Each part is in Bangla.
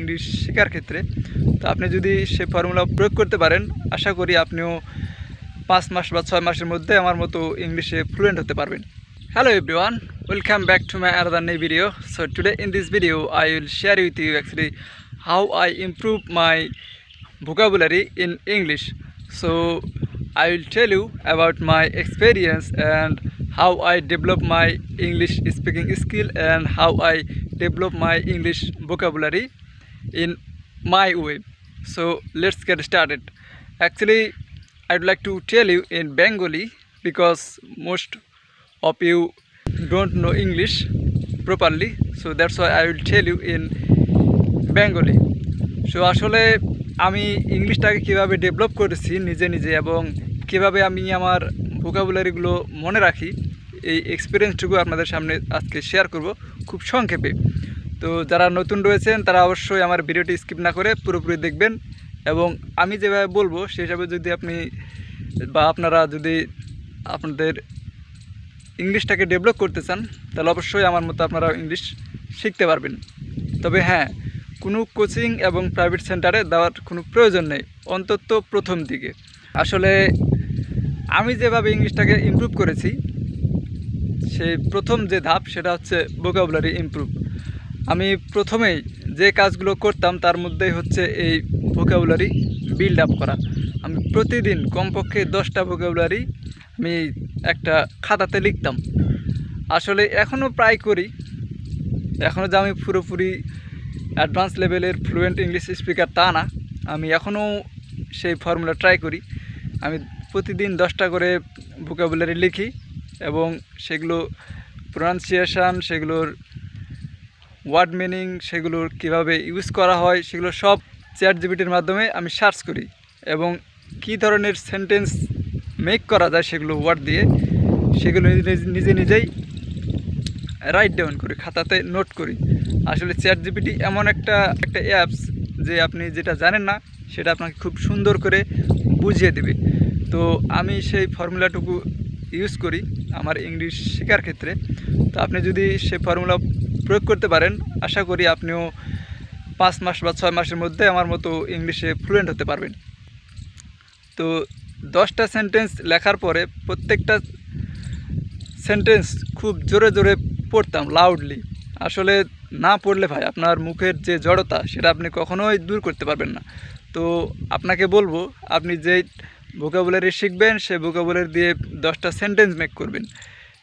ইংলিশ শেখার ক্ষেত্রে। তো আপনি যদি সে ফর্মুলা প্রয়োগ করতে পারেন, আশা করি আপনিও পাঁচ মাস বা ছয় মাসের মধ্যে আমার মতো ইংলিশে ফ্লুয়েন্ট হতে পারবেন। Hello everyone welcome back to my another new video so today in this video I will share with you actually how I improve my vocabulary in English so I will tell you about my experience and how I develop my English speaking skill and how I develop my English vocabulary in my way so let's get started actually i'd like to tell you in bengali because most of you don't know english properly so that's why i will tell you in bengali so আসলে আমি ইংলিশটাকে কীভাবে ডেভেলপ করেছি নিজে নিজে এবং কীভাবে আমি আমার ভোকাবুলারিগুলো মনে রাখি এই এক্সপিরিয়েন্সটুকু আপনাদের সামনে আজকে শেয়ার করব খুব সংক্ষেপে তো যারা নতুন রয়েছেন, তারা অবশ্যই আমার ভিডিওটি স্কিপ না করে পুরোপুরি দেখবেন। এবং আমি যেভাবে বলব, সেই হিসাবে যদি আপনি বা আপনারা যদি আপনাদের ইংলিশটাকে ডেভেলপ করতে চান, তাহলে অবশ্যই আমার মতো আপনারা ইংলিশ শিখতে পারবেন। তবে হ্যাঁ কোনো কোচিং এবং প্রাইভেট সেন্টারে দেওয়ার কোনো প্রয়োজন নেই, অন্তত প্রথম দিকে। আসলে আমি যেভাবে ইংলিশটাকে ইমপ্রুভ করেছি, সেই প্রথম যে ধাপ, সেটা হচ্ছে ভোকাবুলারি ইমপ্রুভ আমি প্রথমেই যে কাজগুলো করতাম তার মধ্যেই হচ্ছে এই ভোকাবুলারি বিল্ড আপ করা। আমি প্রতিদিন কমপক্ষে দশটা ভোকাবুলারি আমি একটা খাতাতে লিখতাম। আসলে এখনও প্রায় করি। এখনও যে আমি পুরোপুরি অ্যাডভান্স লেভেলের ফ্লুয়েন্ট ইংলিশ স্পিকার তা না। আমি এখনও সেই ফর্মুলা ট্রাই করি। আমি প্রতিদিন দশটা করে ভোকাবুলারি লিখি এবং সেগুলো প্রোনাউন্সিয়েশান সেগুলোর ওয়ার্ড মিনিং সেগুলোর কীভাবে ইউজ করা হয় সেগুলো সব চ্যাট জিবিটির মাধ্যমে আমি সার্চ করি এবং কী ধরনের সেন্টেন্স মেক করা যায় সেগুলো ওয়ার্ড দিয়ে সেগুলো নিজে- নিজে নিজেই রাইট ডাউন করি, খাতাতে নোট করি। আসলে চ্যাট জিপিটি এমন একটা একটা অ্যাপস যে আপনি যেটা জানেন না, সেটা আপনাকে খুব সুন্দর করে বুঝিয়ে দেবে। তো আমি সেই ফর্মুলাটুকু ইউজ করি আমার ইংলিশ শেখার ক্ষেত্রে। তো আপনি যদি সেই ফর্মুলা প্রয়োগ করতে পারেন। আশা করি আপনিও পাঁচ মাস বা ছয় মাসের মধ্যে আমার মতো ইংলিশে ফ্লুয়েন্ট হতে পারবেন। তো দশটা সেন্টেন্স লেখার পরে প্রত্যেকটা সেন্টেন্স খুব জোরে জোরে পড়তাম লাউডলি আসলে না পড়লে ভাই আপনার মুখের যে জড়তা, সেটা আপনি কখনোই দূর করতে পারবেন না। তো আপনাকে বলব, আপনি যেই ভোকাবুলারি শিখবেন সেই ভোকাবুলারি দিয়ে দশটা সেন্টেন্স মেক করবেন।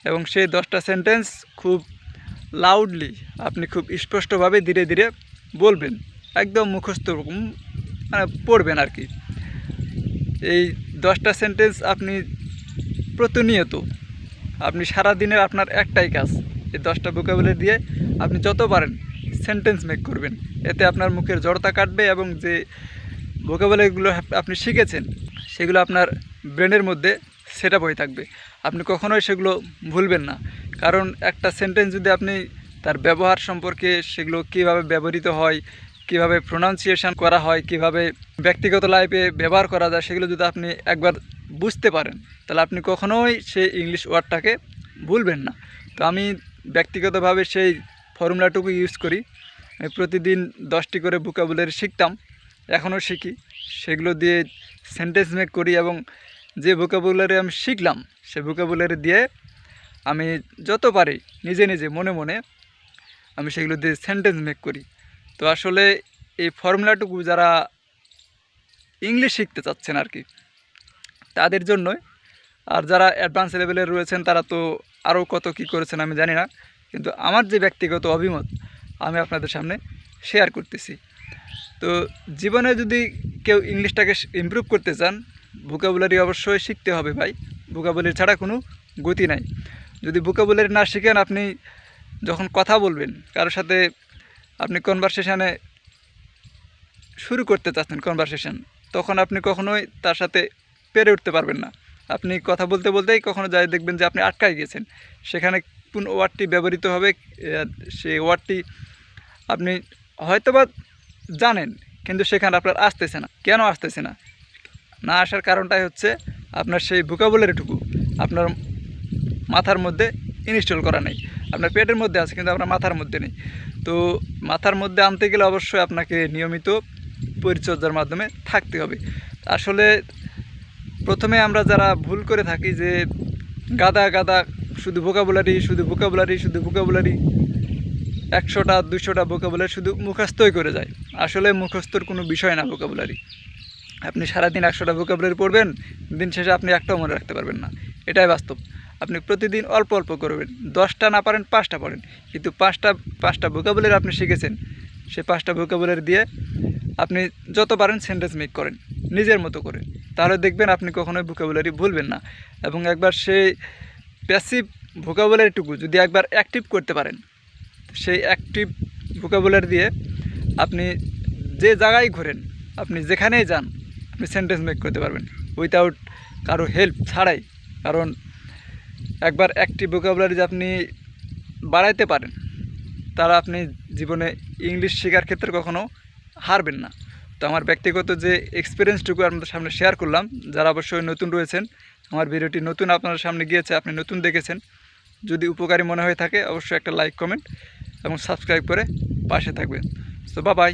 এবং সেই দশটা সেন্টেন্স খুব লাউডলি আপনি খুব স্পষ্টভাবে ধীরে ধীরে বলবেন, একদম মুখস্থ মানে পড়বেন আর কি। এই দশটা সেন্টেন্স আপনি প্রতিনিয়ত, আপনি সারা দিনের আপনার একটাই কাজ, এই দশটা ভোকাবুলারি দিয়ে আপনি যত পারেন সেন্টেন্স মেক করবেন। এতে আপনার মুখের জড়তা কাটবে এবং যে ভোকাবুলারিগুলো আপনি শিখেছেন, সেগুলো আপনার ব্রেনের মধ্যে সেট আপ হয়ে থাকবে। আপনি কখনোই সেগুলো ভুলবেন না। কারণ একটা সেন্টেন্স যদি আপনি তার ব্যবহার সম্পর্কে সেগুলো কীভাবে ব্যবহৃত হয়, কীভাবে প্রোনাউন্সিয়েশন করা হয়, কীভাবে ব্যক্তিগত লাইফে ব্যবহার করা যায়, সেগুলো যদি আপনি একবার বুঝতে পারেন, তাহলে আপনি কখনোই সেই ইংলিশ ওয়ার্ডটাকে ভুলবেন না। তো আমি ব্যক্তিগতভাবে সেই ফর্মুলাটুকু ইউজ করি। আমি প্রতিদিন দশটি করে ভোকাবুলারি শিখতাম, এখনও শিখি। সেগুলো দিয়ে সেন্টেন্স মেক করি এবং যে ভোকাবুলারি আমি শিখলাম, সে ভোকাবুলারি দিয়ে আমি যত পারি নিজে নিজে মনে মনে আমি সেগুলো দিয়ে সেন্টেন্স মেক করি। তো আসলে এই ফর্মুলাটুকু যারা ইংলিশ শিখতে চাচ্ছেন আর কি তাদের জন্যই। আর যারা অ্যাডভান্স লেভেলের রয়েছেন, তারা তো আরও কত কি করেছেন আমি জানি না, কিন্তু আমার যে ব্যক্তিগত অভিমত, আমি আপনাদের সামনে শেয়ার করতেছি। তো জীবনে যদি কেউ ইংলিশটাকে ইমপ্রুভ করতে চান ভোকাবুলারি অবশ্যই শিখতে হবে ভাই। ভোকাবুলারি ছাড়া কোনো গতি নাই। যদি ভোকাবুলারি না শিখেন, আপনি যখন কথা বলবেন, কারোর সাথে আপনি কনভারসেশনে শুরু করতে চাচ্ছেন কনভারসেশন তখন আপনি কখনোই তার সাথে পেরে উঠতে পারবেন না। আপনি কথা বলতে বলতেই কখনো যাই দেখবেন যে আপনি আটকাই গেছেন। সেখানে কোন ওয়ার্ডটি ব্যবহৃত হবে সেই ওয়ার্ডটি আপনি হয়তোবা জানেন, কিন্তু সেখানে আপনার আসতেছে না। কেন আসতেছে না? না আসার কারণটাই হচ্ছে আপনার সেই ভোকাবুলারিটুকু আপনার মাথার মধ্যে ইনস্টল করা নেই। আপনার পেটের মধ্যে আছে, কিন্তু আপনার মাথার মধ্যে নেই। তো মাথার মধ্যে আনতে গেলে অবশ্যই আপনাকে নিয়মিত পরিচর্যার মাধ্যমে থাকতে হবে। আসলে প্রথমে আমরা যারা ভুল করে থাকি যে গাদা গাদা, শুধু ভোকাবুলারি শুধু ভোকাবুলারি শুধু ভোকাবুলারি একশোটা দুশোটা ভোকাবুলারি শুধু মুখস্থই করে যায়। আসলে মুখস্থর কোনো বিষয় না ভোকাবুলারি আপনি সারাদিন একশোটা ভোকাবুলারি পড়বেন, দিন শেষে আপনি একটাও মনে রাখতে পারবেন না। এটাই বাস্তব। আপনি প্রতিদিন অল্প অল্প করবেন। দশটা না পারেন, পাঁচটা পড়েন কিন্তু পাঁচটা পাঁচটা ভোকাবুলারি আপনি শিখেছেন, সেই পাঁচটা ভোকাবুলারি দিয়ে আপনি যত পারেন সেন্টেন্স মেক করেন, নিজের মতো করে। তাহলে দেখবেন আপনি কখনোই ভোকাবুলারি ভুলবেন না। এবং একবার সেই প্যাসিভ ভোকাবুলারিটুকু যদি একবার অ্যাক্টিভ করতে পারেন, সেই অ্যাক্টিভ ভোকাবুলারি দিয়ে আপনি যে জায়গায় ঘোরেন, আপনি যেখানেই যান, আপনি সেন্টেন্স মেক করতে পারবেন। উইথাউট কারও হেল্প ছাড়াই। কারণ একবার অ্যাক্টিভ ভোকাবুলারি যে আপনি বাড়াইতে পারেন, তারা আপনি জীবনে ইংলিশ শেখার ক্ষেত্রে কখনো হারবেন না। তো আমার ব্যক্তিগত যে এক্সপিরিয়েন্সটুকু আপনাদের সামনে শেয়ার করলাম, যারা অবশ্যই নতুন রয়েছেন, আমার ভিডিওটি নতুন আপনাদের সামনে গিয়েছে, আপনি নতুন দেখেছেন, যদি উপকারী মনে হয়ে থাকে, অবশ্যই একটা লাইক কমেন্ট এবং সাবস্ক্রাইব করে পাশে থাকবেন। তো বাবাই